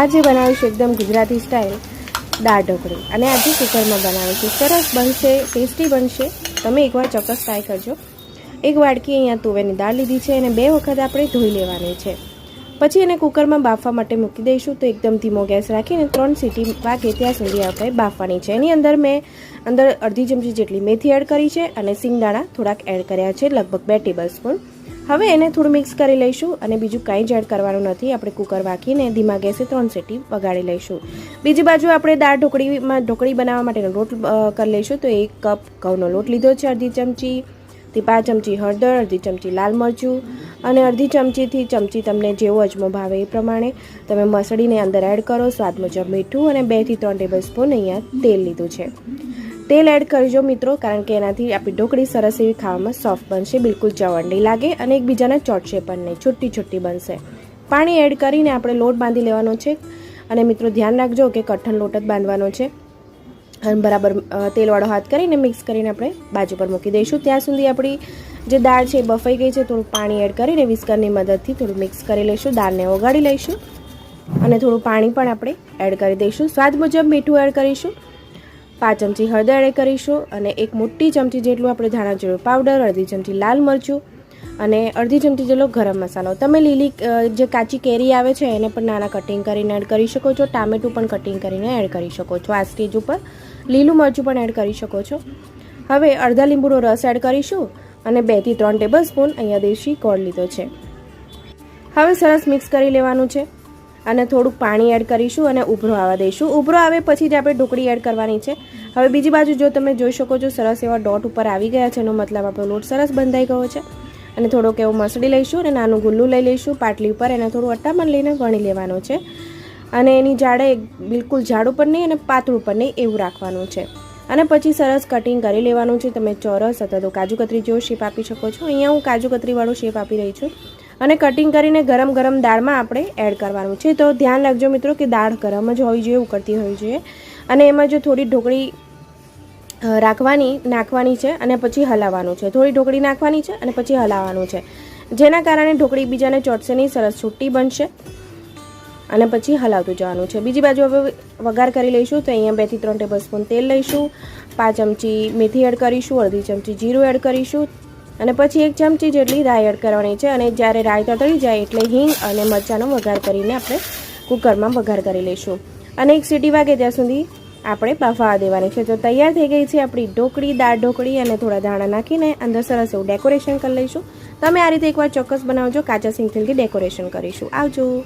આજે બનાવીશું એકદમ ગુજરાતી સ્ટાઇલ દાળ ઢોકળી. અને આજે કુકરમાં બનાવીશું. સરસ બનશે ટેસ્ટી બનશે. તમે એકવાર ચોક્કસ ટ્રાય કરજો. એક વાડકી અહીંયા તુવેરની દાળ લીધી છે અને બે વખત આપણે ધોઈ લેવાની છે. પછી એને કુકરમાં બાફવા માટે મૂકી દઈશું તો એકદમ ધીમો ગેસ રાખીને ત્રણ સીટી વાગે ત્યાં સુધી આપણે બાફવાની છે. એની અંદર મેં અંદર અડધી ચમચી જેટલી મેથી એડ કરી છે અને સિંગદાણા થોડાક એડ કર્યા છે, લગભગ બે ટેબલ સ્પૂન. હવે એને થોડું મિક્સ કરી લઈશું અને બીજું કાંઈ જ એડ કરવાનું નથી. આપણે કુકર વાંકીને ધીમા ગેસે ત્રણ સીટી વગાડી લઈશું. બીજી બાજુ આપણે દાળ ઢોકળીમાં ઢોકળી બનાવવા માટેનો લોટ કરી લઈશું. તો એક કપ ઘઉંનો લોટ લીધો છે, અડધી ચમચી. થી પાંચ ચમચી હળદર, અડધી ચમચી લાલ મરચું અને અડધી ચમચીથી ચમચી તમને જેવો અજમો ભાવે એ પ્રમાણે તમે મસળીને અંદર એડ કરો. સ્વાદ મુજબ મીઠું અને બેથી ત્રણ ટેબલ સ્પૂન અહીંયા તેલ લીધું છે. તેલ એડ કરજો મિત્રો, કારણ કે એનાથી આપણી ઢોકળી સરસ એવી ખાવામાં સોફ્ટ બનશે, બિલકુલ ચવંડી લાગે અને એકબીજાને ચોટશે પણ નહીં છુટ્ટી છુટ્ટી બનશે. પાણી એડ કરીને આપણે લોટ બાંધી લેવાનો છે. અને મિત્રો, ધ્યાન રાખજો કે કઠણ લોટ જ બાંધવાનો છે. અને બરાબર તેલવાળો હાથ કરીને મિક્સ કરીને આપણે બાજુ પર મૂકી દઈશું. ત્યાં સુધી આપણી જે દાળ છે એ બફાઈ ગઈ છે, થોડું પાણી એડ કરીને વિસ્કરની મદદથી થોડું મિક્સ કરી લઈશું, દાળને ઓગાળી લઈશું. અને થોડું પાણી પણ આપણે એડ કરી દઈશું. સ્વાદ મુજબ મીઠું એડ કરીશું. પાંચ ચમચી હળદર એડ કરીશું અને એક મોટી ચમચી જેટલું આપણે ધાણા જીરું પાવડર અડધી ચમચી લાલ મરચું અને અડધી ચમચી જેટલો ગરમ મસાલો. તમે લીલી જે કાચી કેરી આવે છે એને પણ નાના કટિંગ કરીને એડ કરી શકો છો. ટામેટું પણ કટિંગ કરીને એડ કરી શકો છો. આ સ્ટેજ ઉપર લીલું મરચું પણ એડ કરી શકો છો. હવે અડધા લીંબુનો રસ એડ કરીશું અને બેથી ત્રણ ટેબલ સ્પૂન અહીંયા દેશી ગોળ લીધો છે. હવે સરસ મિક્સ કરી લેવાનું છે. અને થોડુંક પાણી એડ કરીશું અને ઉભરો આવવા દઈશું. ઉભરો આવે પછી જ આપણે ઢોકળી એડ કરવાની છે. હવે બીજી બાજુ જો તમે જોઈ શકો છો, સરસ એવા ડોટ ઉપર આવી ગયા છે એનો મતલબ આપણો લોટ સરસ બંધાઈ ગયો છે. અને થોડોક એવો મસળી લઈશું અને નાનું ગુલ્લું લઈ લઈશું. પાટલી ઉપર એને થોડું અટ્ટામણ લઈને વણી લેવાનું છે. અને એની જાડે બિલકુલ જાડ ઉપર નહીં અને પાતળું ઉપર નહીં, એવું રાખવાનું છે. અને પછી સરસ કટિંગ કરી લેવાનું છે. તમે ચોરસ અથવા તો કાજુ કતરી જેવો શેપ આપી શકો છો. અહીંયા હું કાજુ કતરીવાળો શેપ આપી રહી છું. અને કટિંગ કરીને ગરમ ગરમ દાળમાં આપણે એડ કરવાનું છે. તો ધ્યાન રાખજો મિત્રો કે દાળ ગરમ જ હોવી જોઈએ, ઉકળતી હોવી જોઈએ. અને એમાં જો થોડી ઢોકળી રાખવાની, નાખવાની છે અને પછી હલાવવાનું છે. થોડી ઢોકળી નાખવાની છે અને પછી હલાવવાનું છે. જેના કારણે ઢોકળી બીજાને ચોટશે નહીં, સરસ છૂટી બનશે. અને પછી હલાવતું જવાનું છે. બીજી બાજુ હવે વઘાર કરી લઈશું. તો અહીંયા બેથી ત્રણ ટેબલ સ્પૂન તેલ લઈશું. પાંચ ચમચી મેથી એડ કરીશું. અડધી ચમચી જીરું એડ કરીશું. અને પછી એક ચમચી જેટલી રાઈ એડ કરવાની છે અને જ્યારે રાઈ તતળી જાય એટલે હિંગ અને મરચાંનો વઘાર કરીને આપણે કુકરમાં વઘાર કરી લઈશું. અને એક સીટી વાગે ત્યાં સુધી આપણે બફાવા દેવાની છે. તો તૈયાર થઈ ગઈ છે આપણી ઢોકળી, દાળ ઢોકળી અને થોડા દાણા નાખીને અંદર સરસ એવું ડેકોરેશન કરી લઈશું. તમે આ રીતે એકવાર ચોક્કસ બનાવજો. કાચા સિંગતેલથી ડેકોરેશન કરીશું. આવજો.